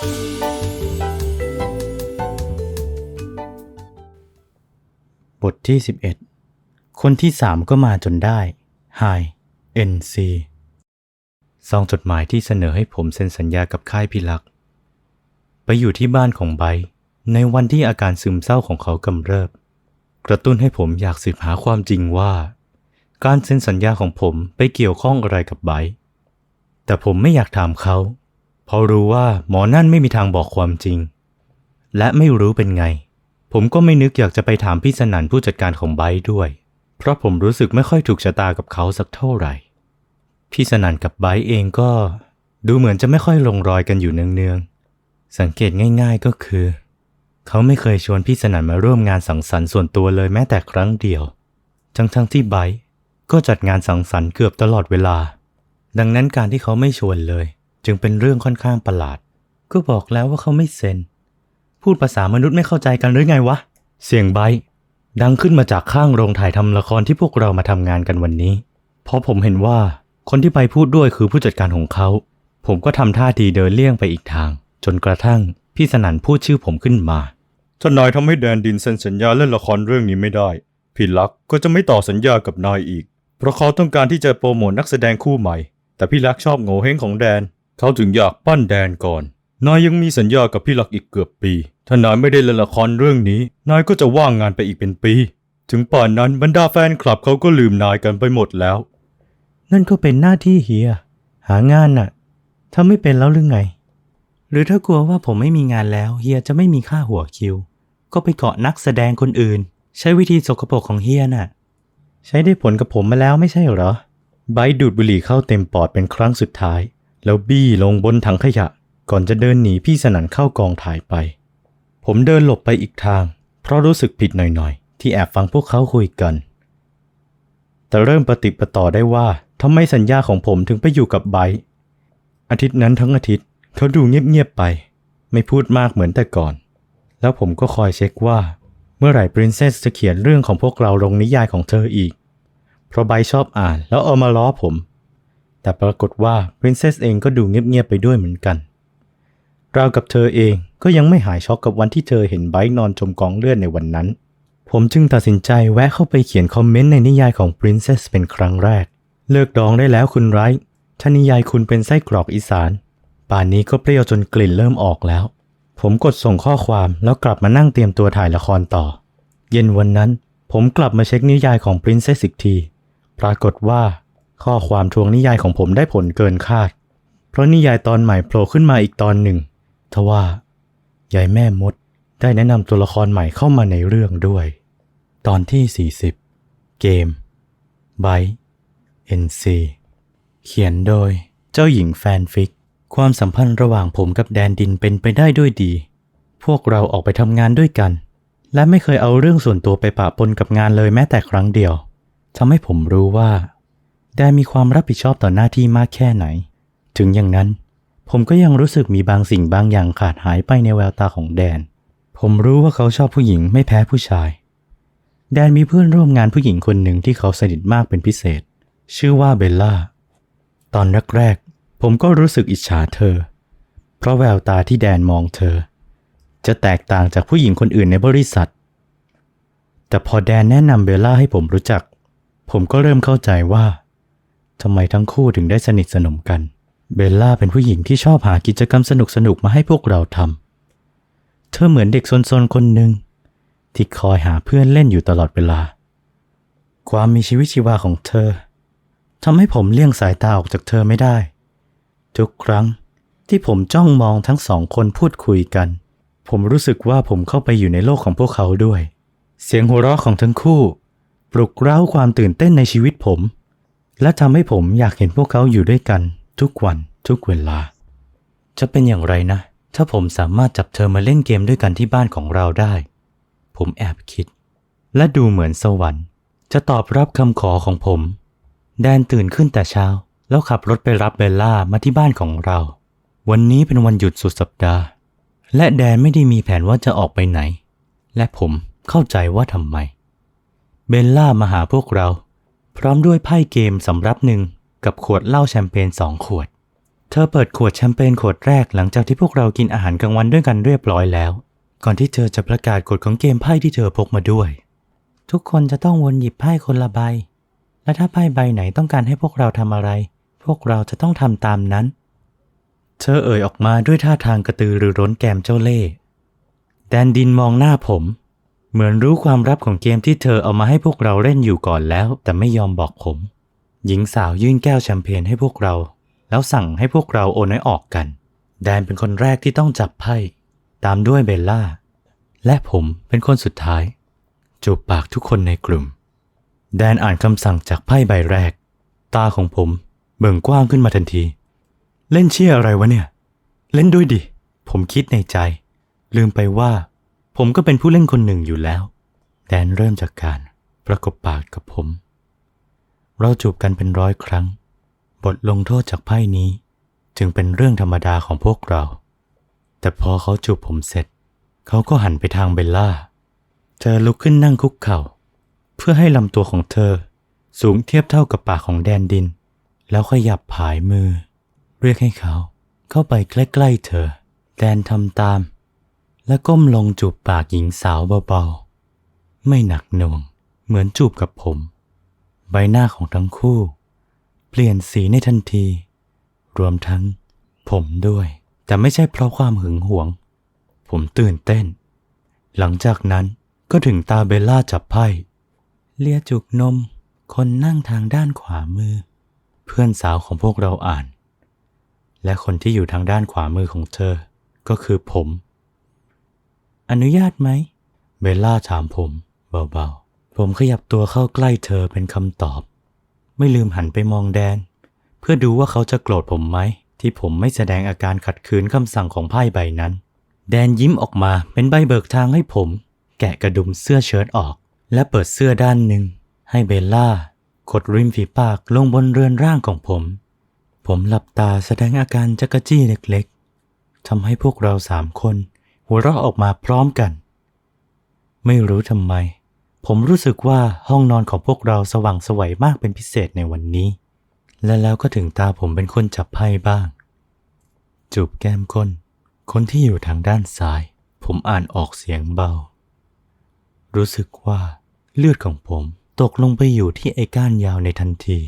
บทที่ 11 คนที่สามก็มาจนได้ Hi NC ซองจดหมายที่เสนอให้ผมเซ็นสัญญากับค่ายพิลักษ์ไปอยู่ที่บ้านของไบในวันที่อาการซึมเศร้าของเขากำเริบ กระตุ้นให้ผมอยากสืบหาความจริงว่า การเซ็นสัญญาของผมไปเกี่ยวข้องอะไรกับไบแต่ผมไม่อยากถามเขา พราะรู้ว่าหมอนั่นไม่มีทางบอกความจริง และไม่รู้เป็นไง ผมก็ไม่นึกอยากจะไปถามพี่สนันผู้จัดการของไบด้วย เพราะผมรู้สึกไม่ค่อยถูกชะตากับเขาสักเท่าไหร่ พี่สนันกับไบเองก็ ดูเหมือนจะไม่ค่อยลงรอยกันอยู่เนืองๆ สังเกตง่าย ๆก็คือ เขาไม่เคยชวนพี่สนันมาร่วมงานสังสรรค์ส่วนตัวเลยแม้แต่ครั้งเดียว ทั้งๆที่ไบก็จัดงานสังสรรค์เกือบตลอดเวลา ดังนั้นการที่เขาไม่ชวนเลย จึงเป็นเรื่องค่อนข้างประหลาด ก็บอกแล้วว่าเขาไม่เซ็น พูดภาษามนุษย์ไม่เข้าใจกันหรือไงวะ เสียงไบดังขึ้นมาจากข้างโรงถ่ายทำละครที่พวกเรามาทำงานกันวันนี้ เพราะผมเห็นว่าคนที่ไปพูดด้วยคือผู้จัดการของเขา ผมก็ทำท่าทีเดินเลี่ยงไปอีกทาง จนกระทั่งพี่สนันพูดชื่อผมขึ้นมาถ้านายทำให้แดนดินเซ็นสัญญาเล่นละครเรื่องนี้ไม่ได้พี่ลักษ์ก็จะไม่ต่อสัญญากับนายอีก เพราะเขาต้องการที่จะโปรโมทนักแสดงคู่ใหม่ แต่พี่ลักษ์ชอบโง่เฮงของแดน เขาถึงอยากปั้นแดนก่อน นายยังมีสัญญากับพี่ลักษณ์อีกเกือบปี ถ้านายไม่ได้เล่นละครเรื่องนี้ นายก็จะว่างงานไปอีกเป็นปี ถึงป่านนั้นบรรดาแฟนคลับเขาก็ลืมนายกันไปหมดแล้ว นั่นก็เป็นหน้าที่เฮีย หางานน่ะทำไม่เป็นแล้วหรือไง หรือถ้ากลัวว่าผมไม่มีงานแล้วเฮียจะไม่มีค่าหัวคิว ก็ไปเกาะนักแสดงคนอื่น ใช้วิธีสกปรกของเฮียน่ะ ใช้ได้ผลกับผมมาแล้วไม่ใช่เหรอ ไบร์ทดูดบุหรี่เข้าเต็มปอดเป็นครั้งสุดท้าย แล้วบี้ลงบนถังขยะก่อนจะเดินหนีพี่สนันเข้ากองถ่ายไป ผมเดินหลบไปอีกทาง เพราะรู้สึกผิดหน่อยๆ ที่แอบฟังพวกเขาคุยกัน แต่เริ่มปฏิประต่อได้ว่าทำไมสัญญาของผมถึงไปอยู่กับไบอาทิตย์นั้นทั้งอาทิตย์เขาดูเงียบๆไป ไม่พูดมากเหมือนแต่ก่อน แล้วผมก็คอยเช็คว่า เมื่อไหร่ปรินเซสจะเขียนเรื่องของพวกเราลงนิยายของเธออีก เพราะไบชอบอ่านแล้วเอามาล้อผม แต่ปรากฏว่าปรินเซสเองก็ดูเงียบๆไปด้วยเหมือนกัน ราวกับเธอเองก็ยังไม่หายช็อกกับวันที่เธอเห็นไบร์นอนจมกองเลือดในวันนั้น ผมจึงตัดสินใจแวะเข้าไปเขียนคอมเมนต์ในนิยายของ Princess เป็นครั้งแรก เลิกดองได้แล้วคุณไรท์ถ้านิยายคุณเป็นไส้กรอกอีสาน ป่านนี้ก็เปรี้ยวจนกลิ่นเริ่มออกแล้ว ผมกดส่งข้อความแล้วกลับมานั่งเตรียมตัวถ่ายละครต่อ เย็นวันนั้น ผมกลับมาเช็คนิยายของ Princess อีกที ปรากฏว่า ข้อความทวงนิยายของผมได้ผลเกินคาด เพราะนิยายตอนใหม่โผล่ขึ้นมาอีกตอนหนึ่งทว่ายายแม่มดได้แนะนำตัวละครใหม่เข้ามาในเรื่องด้วย ตอนที่ 40 เกมไบ NC เขียนโดยเจ้าหญิงแฟนฟิก ความสัมพันธ์ระหว่างผมกับแดนดินเป็นไปได้ด้วยดี พวกเราออกไปทำงานด้วยกัน และไม่เคยเอาเรื่องส่วนตัวไปปะปนกับงานเลยแม้แต่ครั้งเดียวทำให้ผมรู้ว่า แดนมีความรับผิดชอบต่อหน้าที่มากแค่ไหน ถึงอย่างนั้น ผมก็ยังรู้สึกมีบางสิ่งบางอย่างขาดหายไปในแววตาของแดน ผมรู้ว่าเขาชอบผู้หญิงไม่แพ้ผู้ชาย แดนมีเพื่อนร่วมงานผู้หญิงคนหนึ่งที่เขาสนิทมากเป็นพิเศษ ชื่อว่าเบลล่า ตอนแรกๆผมก็รู้สึกอิจฉาเธอ เพราะแววตาที่แดนมองเธอ จะแตกต่างจากผู้หญิงคนอื่นในบริษัท แต่พอแดนแนะนำเบลล่าให้ผมรู้จัก ผมก็เริ่มเข้าใจว่า ทำไมทั้งคู่ถึงได้สนิทสนมกัน เบลล่าเป็นผู้หญิงที่ชอบหากิจกรรมสนุกๆมาให้พวกเราทำ เธอเหมือนเด็กซนๆคนหนึ่งที่คอยหาเพื่อนเล่นอยู่ตลอดเวลา ความมีชีวิตชีวาของเธอทำให้ผมเลี่ยงสายตาออกจากเธอไม่ได้ ทุกครั้งที่ผมจ้องมองทั้งสองคนพูดคุยกัน ผมรู้สึกว่าผมเข้าไปอยู่ในโลกของพวกเขาด้วย เสียงหัวเราะของทั้งคู่ ปลุกเร้าความตื่นเต้นในชีวิตผม และทำให้ผมอยากเห็นพวกเขาอยู่ด้วยกันทุกวันทุกเวลา จะเป็นอย่างไรนะ ถ้าผมสามารถจับเธอมาเล่นเกมด้วยกันที่บ้านของเราได้ ผมแอบคิด และดูเหมือนสวรรค์ จะตอบรับคำขอของผม แดนตื่นขึ้นแต่เช้า แล้วขับรถไปรับเบลล่ามาที่บ้านของเรา วันนี้เป็นวันหยุดสุดสัปดาห์ และแดนไม่ได้มีแผนว่าจะออกไปไหน และผมเข้าใจว่าทำไม เบลล่ามาหาพวกเรา พร้อมด้วยไพ่เกมสำรับหนึ่งกับขวดเหล้าแชมเปญสองขวด เธอเปิดขวดแชมเปญขวดแรกหลังจากที่พวกเรากินอาหารกลางวันด้วยกันเรียบร้อยแล้ว ก่อนที่เธอจะประกาศกฎของเกมไพ่ที่เธอพกมาด้วย ทุกคนจะต้องวนหยิบไพ่คนละใบ และถ้าไพ่ใบไหนต้องการให้พวกเราทำอะไร พวกเราจะต้องทำตามนั้น เธอเอ่ยออกมาด้วยท่าทางกระตือรือร้นแกมเจ้าเล่ห์แดนดินมองหน้าผม เหมือนรู้ความลับของเกมที่เธอเอามาให้พวกเราเล่นอยู่ก่อนแล้ว แต่ไม่ยอมบอกผม หญิงสาวยื่นแก้วแชมเปญให้พวกเรา แล้วสั่งให้พวกเราโอนให้ออกกัน แดนเป็นคนแรกที่ต้องจับไพ่ ตามด้วยเบลล่า และผมเป็นคนสุดท้าย จูบปากทุกคนในกลุ่ม แดนอ่านคำสั่งจากไพ่ใบแรก ตาของผมเบิ่งกว้างขึ้นมาทันที เล่นเชี่ยอะไรวะเนี่ย เล่นด้วยดิ ผมคิดในใจ ลืมไปว่า ผมก็เป็นผู้เล่นคนหนึ่งอยู่แล้ว แดนเริ่มจากการประกบปากกับผม เราจูบกันเป็นร้อยครั้ง บทลงโทษจากไพ่นี้ จึงเป็นเรื่องธรรมดาของพวกเรา แต่พอเขาจูบผมเสร็จ เขาก็หันไปทางเบลล่า เธอลุกขึ้นนั่งคุกเข่า เพื่อให้ลำตัวของเธอ สูงเทียบเท่ากับปากของแดนดิน แล้วขยับผายมือ เรียกให้เขาเข้าไปใกล้ๆเธอ แดนทำตาม และก้มลงจูบปากหญิงสาวเบาๆ ไม่หนักหน่วง เหมือนจูบกับผม ใบหน้าของทั้งคู่ เปลี่ยนสีในทันที รวมทั้ง ผมด้วย แต่ไม่ใช่เพราะความหึงหวง ผมตื่นเต้น หลังจากนั้นก็ถึงตาเบลล่าจับไพ่เลียจุกนม คนนั่งทางด้านขวามือ เพื่อนสาวของพวกเราอ่าน และคนที่อยู่ทางด้านขวามือของเธอ ก็คือผม อนุญาตไหม เบลล่าถามผมเบาๆ ผมขยับตัวเข้าใกล้เธอเป็นคำตอบ ไม่ลืมหันไปมองแดน เพื่อดูว่าเขาจะโกรธผมไหม ที่ผมไม่แสดงอาการขัดขืนคำสั่งของไพ่ใบนั้น แดนยิ้มออกมาเป็นใบเบิกทางให้ผม แกะกระดุมเสื้อเชิ้ตออก และเปิดเสื้อด้านหนึ่ง ให้เบลล่ากดริมฝีปากลงบนเรือนร่างของผม ผมหลับตาแสดงอาการจักรจี้เล็กๆทำให้พวกเราสามคน หัวเราะออกมาพร้อมกัน ไม่รู้ทำไม ผมรู้สึกว่าห้องนอนของพวกเราสว่างสวัยมากเป็นพิเศษในวันนี้ และแล้วก็ถึงตาผมเป็นคนจับไพ่บ้าง จูบแก้มก้น คนที่อยู่ทางด้านซ้าย ผมอ่านออกเสียงเบา รู้สึกว่าเลือดของผมตกลงไปอยู่ที่ไอ้ก้านยาวในทันที